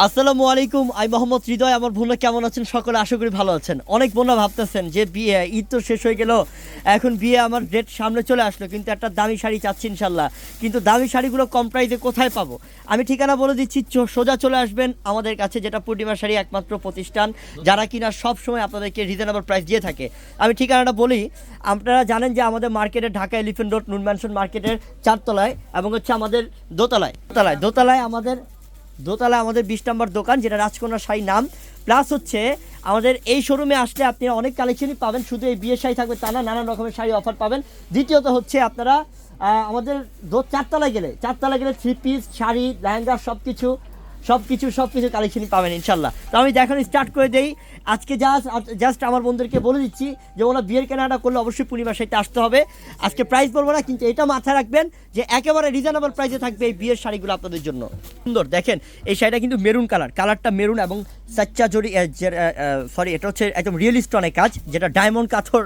আসসালামু আলাইকুম আই মোহাম্মদ হৃদয়, আমার বোনরা কেমন আছেন? সকলে আশা করি ভালো আছেন। অনেক বোনরা ভাবতেছেন যে বিয়ে, ঈদ তো শেষ হয়ে গেল, এখন বিয়ে আমার ডেট সামনে চলে আসলো, কিন্তু একটা দামি শাড়ি চাচ্ছি ইনশাল্লাহ। কিন্তু দামি শাড়িগুলো কম প্রাইসে কোথায় পাবো? আমি ঠিকানা বলে দিচ্ছি সোজা চলে আসবেন আমাদের কাছে, যেটা পূর্ণিমা শাড়ি একমাত্র প্রতিষ্ঠান, যারা কিনা সব সময় আপনাদেরকে রিজনেবল প্রাইস দিয়ে থাকে। আমি ঠিকানাটা বলি, আপনারা জানেন যে আমাদের মার্কেটে Dhaka elephant road Noon mansion মার্কেটের চারতলায় এবং হচ্ছে আমাদের দোতলায়। দোতলায় দোতলায় আমাদের দোতলা আমাদের বিশ নম্বর দোকান, যেটা রাজকন্যা শাড়ি নাম। প্লাস হচ্ছে, আমাদের এই শোরুমে আসলে আপনি অনেক কালেকশনই পাবেন, শুধু এই বিয়ের শাড়ি থাকবে তা না, নানান রকমের শাড়ি অফার পাবেন। দ্বিতীয়ত হচ্ছে আপনারা আমাদের দো, চারতলায় গেলে চারতলায় গেলে থ্রি পিস শাড়ি, লেহেঙ্গা সব কিছু সব কিছু সব কিছু কালেকশনই পাবেন ইনশাল্লাহ তো আমি দেখানো স্টার্ট করে দেই। আজকে জাস্ট জাস্ট আমার বন্ধুদেরকে বলে দিচ্ছি যে ওরা বিয়ের কেনাকাটা করলে অবশ্যই পূর্ণিমা শাড়িতে আসতে হবে। আজকে প্রাইস বলব না, কিন্তু এটা মাথায় রাখবেন যে একেবারে রিজনেবল প্রাইসে থাকবে এই বিয়ের শাড়িগুলো আপনাদের জন্য। সুন্দর, দেখেন, এই শাড়িটা কিন্তু মেরুন কালার কালারটা মেরুন এবং সাচ্চা জড়ি সরি এটা হচ্ছে একদম রিয়েল স্টোনের কাজ, যেটা ডায়মন্ড পাথর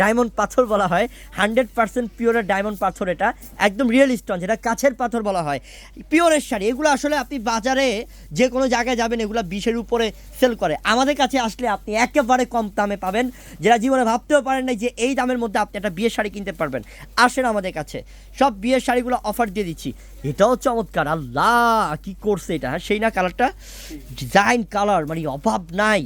ডায়মন্ড পাথর বলা হয়। হান্ড্রেড পার্সেন্ট পিওরের ডায়মন্ড পাথর এটা, একদম রিয়েল স্টোন যেটা কাছের পাথর বলা হয়। পিওরের শাড়ি, এগুলো আসলে আপনি বাজারে যে কোনো জায়গায় যাবেন, এগুলো বিশের উপরে সেল করে। আমাদের কাছে আসলে আপনি একেবারে কম দামে পাবেন। যেটা জীবনে ভাবতেও পারেন না যে এই দামের মধ্যে আপনি একটা বিয়ের শাড়ি কিনতে পারবেন, আসেন আমাদের কাছে। সব বিয়ের শাড়িগুলো অফার দিয়ে দিচ্ছি। এটাও চমৎকার, আল্লাহ, কি করছে এটা হ্যাঁ? সেই না কালারটা ডিজাইন কালার মানে অভাব নাই।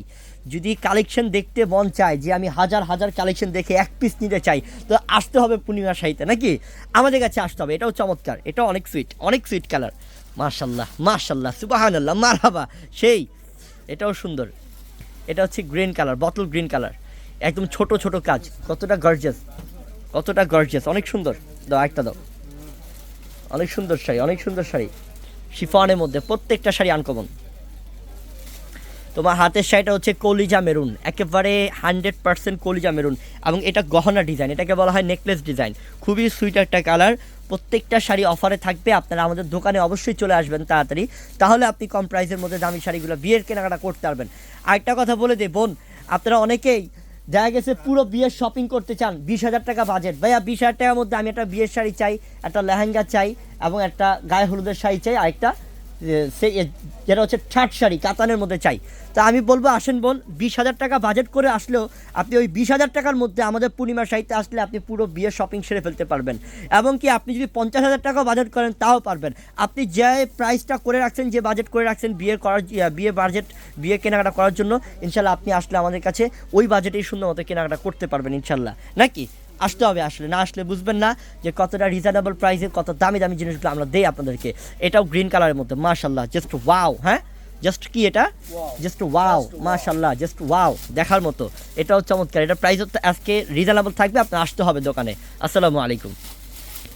যদি কালেকশন দেখতে মন চায় যে আমি হাজার হাজার কালেকশন দেখে এক পিস নিতে চাই, তো আসতে হবে পূর্ণিমা শাড়িতে, নাকি? আমাদের কাছে আসতে হবে, এটাও চমৎকার, এটাও অনেক সুইট অনেক সুইট কালার মার্শাল্লাহ মার্শাল্লাহ সুবাহান আল্লাহ মারহাবা। সেই, এটাও সুন্দর। এটা হচ্ছে green colour bottle green colour একদম ছোট ছোট কাজ। কতটা গর্জেস কতটা গর্জেস অনেক সুন্দর। দাও একটা দাও। অনেক সুন্দর শাড়ি, অনেক সুন্দর শাড়ি। শিফনের মধ্যে প্রত্যেকটা শাড়ি আনকমন তোমার হাতের শাড়িটা হচ্ছে কলিজা মেরুন, একেবারে হান্ড্রেড পার্সেন্ট কলিজা মেরুন এবং এটা গহনা ডিজাইন, এটাকে বলা হয় নেকলেস ডিজাইন। খুবই সুইট একটা কালার, প্রত্যেকটা শাড়ি অফারে থাকবে, আপনারা আমাদের দোকানে অবশ্যই চলে আসবেন তাড়াতাড়ি। তাহলে আপনি কম প্রাইসের মধ্যে দামি শাড়িগুলো বিয়ের কেনাকাটা করতে পারবেন। আরেকটা কথা বলে দিই, বোন, আপনারা অনেকেই দেখা গেছে পুরো বিয়ের শপিং করতে চান, বিশ হাজার টাকা বাজেট ভাইয়া, বিশ হাজার টাকার মধ্যে আমি একটা বিয়ের শাড়ি চাই, একটা লেহেঙ্গা চাই এবং একটা গায়ে হলুদের শাড়ি চাই, আরেকটা যেটা হচ্ছে ছাট শাড়ি, কাতানের মধ্যে চাই। তা আমি বলব, আসেন বোন বিশ হাজার টাকা বাজেট করে আসলেও আপনি ওই বিশ হাজার টাকার মধ্যে আমাদের পূর্ণিমা শাড়িতে আসলে আপনি পুরো বিয়ের শপিং সেরে ফেলতে পারবেন। এবং কি আপনি যদি পঞ্চাশ হাজার টাকা বাজেট করেন, তাও পারবেন। আপনি যে প্রাইসটা করে রাখছেন, যে বাজেট করে রাখছেন বিয়ের করার বিয়ে বাজেট বিয়ে কেনাকাটা করার জন্য, ইনশাল্লাহ আপনি আসলে আমাদের কাছে ওই বাজেটেই সুন্দর মতো কেনাকাটা করতে পারবেন, ইনশাল্লাহ। নাকি? আসতে হবে আসলে। না আসলে বুঝবেন না যে কতটা রিজনেবল প্রাইসে কত দামি দামি জিনিসগুলো আমরা দেই আপনাদেরকে। এটাও গ্রিন কালারের মধ্যে মার্শাল্লাহ জাস্ট ওয়াও হ্যাঁ? জাস্ট কি এটা? জাস্ট ওয়াও মাশাল্লাহ জাস্ট ওয়াও দেখার মতো। এটাও চমৎকার এটা প্রাইস আজকে রিজনেবল থাকবে আপনার আসতে হবে দোকানে। আসসালামু আলাইকুম।